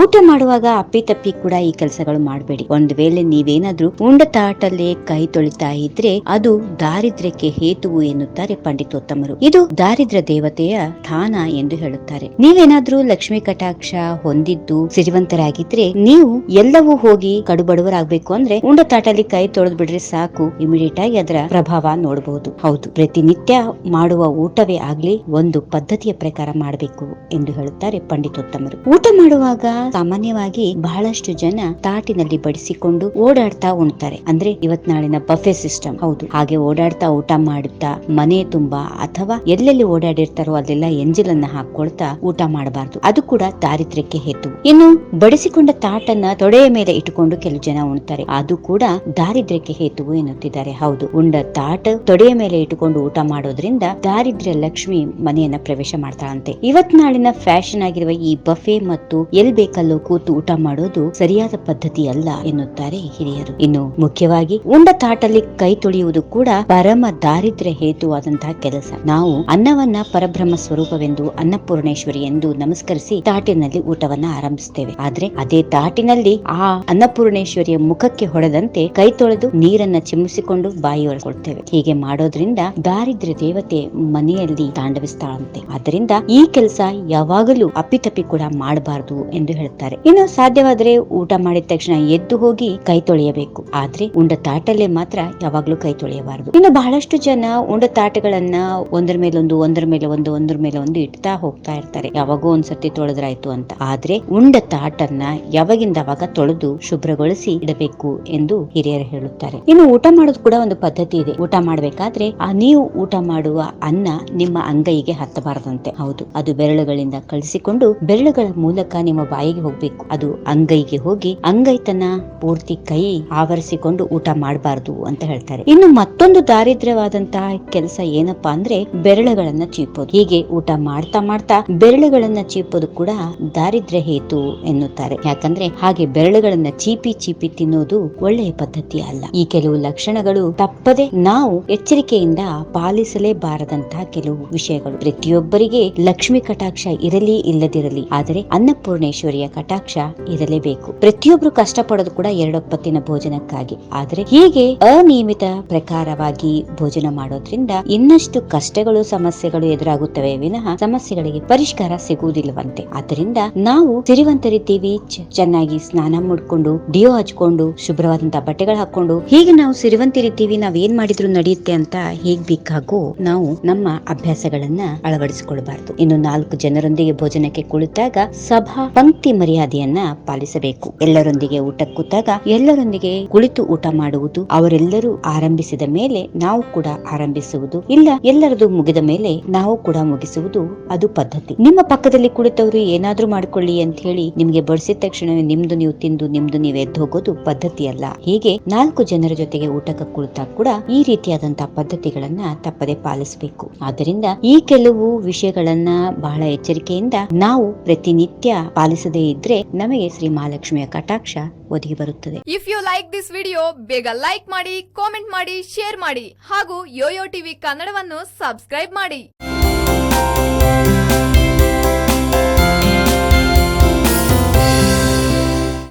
ಊಟ ಮಾಡುವಾಗ ಅಪ್ಪಿತಪ್ಪಿ ಕೂಡ ಈ ಕೆಲಸಗಳು ಮಾಡಬೇಡಿ. ಒಂದು ವೇಳೆ ನೀವೇನಾದ್ರೂ ಉಂಡ ತಾಟಲ್ಲೇ ಕೈ ತೊಳಿತಾ ಇದ್ರೆ ಅದು ದಾರಿದ್ರ್ಯಕ್ಕೆ ಹೇತುವು ಎನ್ನುತ್ತಾರೆ ಪಂಡಿತೋತ್ತಮರು. ಇದು ದಾರಿದ್ರ್ಯ ದೇವತೆಯ ಸ್ಥಾನ ಎಂದು ಹೇಳುತ್ತಾರೆ. ನೀವೇನಾದ್ರೂ ಲಕ್ಷ್ಮಿ ಕಟಾಕ್ಷ ಹೊಂದಿದ್ದು ಸಿರಿವಂತರಾಗಿದ್ರೆ ನೀವು ಎಲ್ಲವೂ ಹೋಗಿ ಕಡುಬಡವರಾಗಬೇಕು ಅಂದ್ರೆ ಉಂಡ ತಾಟಲ್ಲಿ ಕೈ ತೊಳೆದು ಬಿಡ್ರೆ ಸಾಕು ಇಮಿಡಿಯೇಟ್ ಆಗಿ ಅದರ ಪ್ರಭಾವ ನೋಡಬಹುದು ಹೌದು, ಪ್ರತಿನಿತ್ಯ ಮಾಡುವ ಊಟವೇ ಆಗ್ಲಿ ಒಂದು ಪದ್ಧತಿಯ ಪ್ರಕಾರ ಮಾಡಬೇಕು ಎಂದು ಹೇಳುತ್ತಾರೆ ಪಂಡಿತೋತ್ತಮರು. ಊಟ ಮಾಡುವಾಗ ಸಾಮಾನ್ಯವಾಗಿ ಬಹಳಷ್ಟು ಜನ ತಾಟಿನಲ್ಲಿ ಬಡಿಸಿಕೊಂಡು ಓಡಾಡ್ತಾ ಉಣ್ತಾರೆ. ಅಂದ್ರೆ ಇವತ್ ನಾಳಿನ ಬಫೆ ಸಿಸ್ಟಮ್ ಹೌದು. ಹಾಗೆ ಓಡಾಡ್ತಾ ಊಟ ಮಾಡುತ್ತಾ ಮನೆ ತುಂಬಾ ಅಥವಾ ಎಲ್ಲೆಲ್ಲಿ ಓಡಾಡಿರ್ತಾರೋ ಅಲ್ಲೆಲ್ಲ ಎಂಜಿಲನ್ನ ಹಾಕೊಳ್ತಾ ಊಟ ಮಾಡಬಾರ್ದು. ಅದು ಕೂಡ ದಾರಿದ್ರ್ಯಕ್ಕೆ ಹೇತು. ಇನ್ನು ಬಡಿಸಿಕೊಂಡ ತಾಟನ್ನ ತೊಡೆಯ ಮೇಲೆ ಇಟ್ಟುಕೊಂಡು ಕೆಲವು ಜನ ಉಣ್ತಾರೆ. ಅದು ಕೂಡ ದಾರಿದ್ರ್ಯಕ್ಕೆ ಹೇತು ಎನ್ನುತ್ತಿದ್ದಾರೆ. ಹೌದು. ಉಂಡ ತಾಟ ತೊಡೆಯ ಮೇಲೆ ಇಟ್ಟುಕೊಂಡು ಊಟ ಮಾಡೋದ್ರಿಂದ ದಾರಿದ್ರ್ಯ ಲಕ್ಷ್ಮಿ ಮನೆಯನ್ನ ಪ್ರವೇಶ ಮಾಡ್ತಾಳಂತೆ. ಇವತ್ ನಾಳಿನ ಫ್ಯಾಷನ್ ಆಗಿರುವ ಈ ಬಫೆ ಮತ್ತು ಎಲ್ ಬೇಕಲ್ಲೋ ಕೂತು ಊಟ ಮಾಡೋದು ಸರಿಯಾದ ಪದ್ಧತಿ ಅಲ್ಲ ಎನ್ನುತ್ತಾರೆ ಹಿರಿಯರು. ಇನ್ನು ಮುಖ್ಯವಾಗಿ ಉಂಡ ತಾಟಲ್ಲಿ ಕೈ ತೊಳೆಯುವುದು ಕೂಡ ಪರಮ ದಾರಿದ್ರ್ಯ ಹೇತುವಾದಂತಹ ಕೆಲಸ. ನಾವು ಅನ್ನವನ್ನ ಪರಬ್ರಹ್ಮ ಸ್ವರೂಪವೆಂದು ಅನ್ನಪೂರ್ಣೇಶ್ವರಿ ಎಂದು ನಮಸ್ಕರಿಸಿ ತಾಟಿನಲ್ಲಿ ಊಟವನ್ನ ಆರಂಭಿಸುತ್ತೇವೆ. ಆದ್ರೆ ಅದೇ ತಾಟಿನಲ್ಲಿ ಆ ಅನ್ನಪೂರ್ಣೇಶ್ವರಿಯ ಮುಖಕ್ಕೆ ಹೊಡೆದಂತೆ ಕೈ ತೊಳೆದು ನೀರನ್ನ ಚಿಮ್ಮಿಸಿಕೊಂಡು ಬಾಯಿ ಒಳಕೊಳ್ತೇವೆ ಹೀಗೆ ಮಾಡೋದ್ರಿಂದ ದಾರಿದ್ರ್ಯ ದೇವತೆ ಮನೆಯಲ್ಲಿ ತಾಂಡವಿಸ್ತಾಳಂತೆ. ಆದ್ದರಿಂದ ಈ ಕೆಲಸ ಯಾವಾಗಲೂ ಅಪ್ಪಿತಪ್ಪಿ ಕೂಡ ಮಾಡಬಾರದು ಎಂದು ಹೇಳ್ತಾರೆ. ಇನ್ನು ಸಾಧ್ಯವಾದ್ರೆ ಊಟ ಮಾಡಿದ ತಕ್ಷಣ ಎದ್ದು ಹೋಗಿ ಕೈ ತೊಳೆಯಬೇಕು. ಆದ್ರೆ ಉಂಡ ತಾಟಲ್ಲೇ ಮಾತ್ರ ಯಾವಾಗ್ಲೂ ಕೈ ತೊಳೆಯಬಾರದು. ಇನ್ನು ಬಹಳಷ್ಟು ಜನ ಉಂಡ ತಾಟಗಳನ್ನ ಒಂದರ ಮೇಲೊಂದು ಒಂದರ ಮೇಲೆ ಒಂದು, ಒಂದರ ಮೇಲೆ ಒಂದು ಇಡ್ತಾ ಹೋಗ್ತಾ ಇರ್ತಾರೆ. ಯಾವಾಗೋ ಒಂದ್ಸತಿ ತೊಳೆದ್ರಾಯ್ತು ಅಂತ. ಆದ್ರೆ ಉಂಡ ತಾಟನ್ನ ಯಾವಾಗಿಂದ ಅವಾಗ ತೊಳೆದು ಶುಭ್ರಗೊಳಿಸಿ ಇಡಬೇಕು ಎಂದು ಹಿರಿಯರು ಹೇಳುತ್ತಾರೆ. ಇನ್ನು ಊಟ ಮಾಡೋದು ಕೂಡ ಒಂದು ಪದ್ಧತಿ ಇದೆ. ಊಟ ಮಾಡ್ಬೇಕಾದ್ರೆ ಆ ನೀವು ಊಟ ಮಾಡುವ ಅನ್ನ ನಿಮ್ಮ ಅಂಗೈಗೆ ಹತ್ತಬಾರದಂತೆ. ಹೌದು. ಅದು ಬೆರಳುಗಳಿಂದ ಕಳಿಸಿಕೊಂಡು ಬೆರಳುಗಳ ಮೂಲಕ ನಿಮ್ಮ ಬಾಯಿಗೆ ಹೋಗ್ಬೇಕು. ಅದು ಅಂಗೈಗೆ ಹೋಗಿ ಅಂಗೈತನ ಪೂರ್ತಿ ಕೈ ಆವರಿಸಿಕೊಂಡು ಊಟ ಮಾಡಬಾರದು ಅಂತ ಹೇಳ್ತಾರೆ. ಇನ್ನು ಮತ್ತೊಂದು ದಾರಿದ್ರ್ಯವಾದಂತಹ ಕೆಲಸ ಏನಪ್ಪಾ ಅಂದ್ರೆ ಬೆರಳುಗಳನ್ನ ಚೀಪೋದು ಹೀಗೆ ಊಟ ಮಾಡ್ತಾ ಮಾಡ್ತಾ ಬೆರಳುಗಳನ್ನ ಚೀಪೋದು ಕೂಡ ದಾರಿದ್ರ್ಯ ಹೇತು ಎನ್ನುತ್ತಾರೆ. ಯಾಕಂದ್ರೆ ಹಾಗೆ ಬೆರಳುಗಳನ್ನ ಚೀಪಿ ಚೀಪಿ ತಿನ್ನೋದು ಒಳ್ಳೆಯ ಪದ್ಧತಿ ಅಲ್ಲ. ಈ ಕೆಲವು ಲಕ್ಷಣಗಳು ತಪ್ಪದೆ ನಾವು ಎಚ್ಚರಿಕೆಯಿಂದ ಪಾಲಿಸಲೇಬಾರದಂತಹ ಕೆಲವು ವಿಷಯಗಳು. ಪ್ರತಿಯೊಬ್ಬರಿಗೆ ಲಕ್ಷ್ಮಿ ಕಟಾಕ್ಷ ಇರಲಿ ಇಲ್ಲದಿರಲಿ, ಆದರೆ ಅನ್ನಪೂರ್ಣೇಶ್ವರಿಯ ಕಟಾಕ್ಷ ಇರಲೇಬೇಕು. ಪ್ರತಿಯೊಬ್ರು ಕಷ್ಟಪಡೋದು ಕೂಡ ಎರಡೊಪ್ಪತ್ತಿನ ಭೋಜನಕ್ಕಾಗಿ. ಆದರೆ ಹೀಗೆ ಅನಿಯಮಿತ ಪ್ರಕಾರವಾಗಿ ಭೋಜನ ಮಾಡೋದ್ರಿಂದ ಇನ್ನಷ್ಟು ಕಷ್ಟಗಳು, ಸಮಸ್ಯೆಗಳು ಎದುರಾಗುತ್ತವೆ ವಿನಃ ಸಮಸ್ಯೆಗಳಿಗೆ ಪರಿಷ್ಕಾರ ಸಿಗುವುದಿಲ್ಲವಂತೆ. ಆದ್ದರಿಂದ ನಾವು ಸಿರಿವಂತರಿದ್ದೀವಿ. ಚೆನ್ನಾಗಿ ಸ್ನಾನ ಮಾಡ್ಕೊಂಡು, ಡಿಯೋ ಹಚ್ಕೊಂಡು, ಶುಭ್ರವಾದಂತಹ ಬಟ್ಟೆಗಳು ಹಾಕೊಂಡು, ಹೀಗೆ ನಾವು ಸಿರಿವಂತರಿದ್ದೀವಿ. ನಾವ್ ಏನ್ ಮಾಡಿದ್ರು ನಡೆಯುತ್ತೆ ಅಂತ ಹೇಗ್ ಬೇಕಾಗೋ ನಾವು ನಮ್ಮ ಅಭ್ಯಾಸಗಳನ್ನ ಅಳವಡಿಸಿಕೊಳ್ಬಾರ್ದು. ಇನ್ನು ನಾಲ್ಕು ಜನರೊಂದಿಗೆ ಭೋಜನಕ್ಕೆ ಕುಳಿತಾಗ ಸಭಾ, ಪಂಕ್ತಿ ಮರ್ಯಾದೆಯನ್ನ ಪಾಲಿಸಬೇಕು. ಎಲ್ಲರೊಂದಿಗೆ ಊಟ ಕೂತಾಗ ಎಲ್ಲರೊಂದಿಗೆ ಕುಳಿತು ಊಟ ಮಾಡುವುದು ಅವರೆಲ್ಲರೂ ಆರಂಭಿಸಿದ ಮೇಲೆ ನಾವು ಕೂಡ ಆರಂಭಿಸುವುದು. ಇಲ್ಲ, ಎಲ್ಲರದು ಮುಗಿದ ಮೇಲೆ ನಾವು ಕೂಡ ಮುಗಿಸುವುದು ಅದು ಪದ್ಧತಿ. ನಿಮ್ಮ ಪಕ್ಕದಲ್ಲಿ ಕುಳಿತವರು ಏನಾದ್ರೂ ಮಾಡ್ಕೊಳ್ಳಿ ಅಂತ ಹೇಳಿ ನಿಮ್ಗೆ ಬಡಿಸಿದ ತಕ್ಷಣ ನಿಮ್ದು ನೀವು ತಿಂದು, ನಿಮ್ದು ನೀವು ಎದ್ದು ಹೋಗೋದು ಪದ್ಧತಿ ಅಲ್ಲ ಹೀಗೆ ನಾಲ್ಕು ಜನರ ಜೊತೆಗೆ ಊಟಕ್ಕೆ ಕುಳಿತಾಗ ಕೂಡ ಈ ರೀತಿಯಾದಂತಹ ಪದ್ಧತಿಗಳನ್ನ ತಪ್ಪದೆ ಪಾಲಿಸಬೇಕು. ಆದ್ದರಿಂದ ಈ ಕೆಲವು ವಿಷಯಗಳನ್ನ ಬಹಳ ಎಚ್ಚರಿಕೆಯಿಂದ ನಾವು ಪ್ರತಿನಿತ್ಯ ಪಾಲಿಸದೇ ಮಾಡದೇ ಇದ್ರೆ ನಮಗೆ ಶ್ರೀ ಮಹಾಲಕ್ಷ್ಮಿಯ ಕಟಾಕ್ಷ ಒದಗಿ ಬರುತ್ತದೆ. If you like this video ಬೇಗ ಲೈಕ್ ಮಾಡಿ ಕಾಮೆಂಟ್ ಮಾಡಿ ಶೇರ್ ಮಾಡಿ ಹಾಗೂ ಯೋಯೋ ಟಿವಿ ಕನ್ನಡವನ್ನು ಸಬ್ಸ್ಕ್ರೈಬ್ ಮಾಡಿ.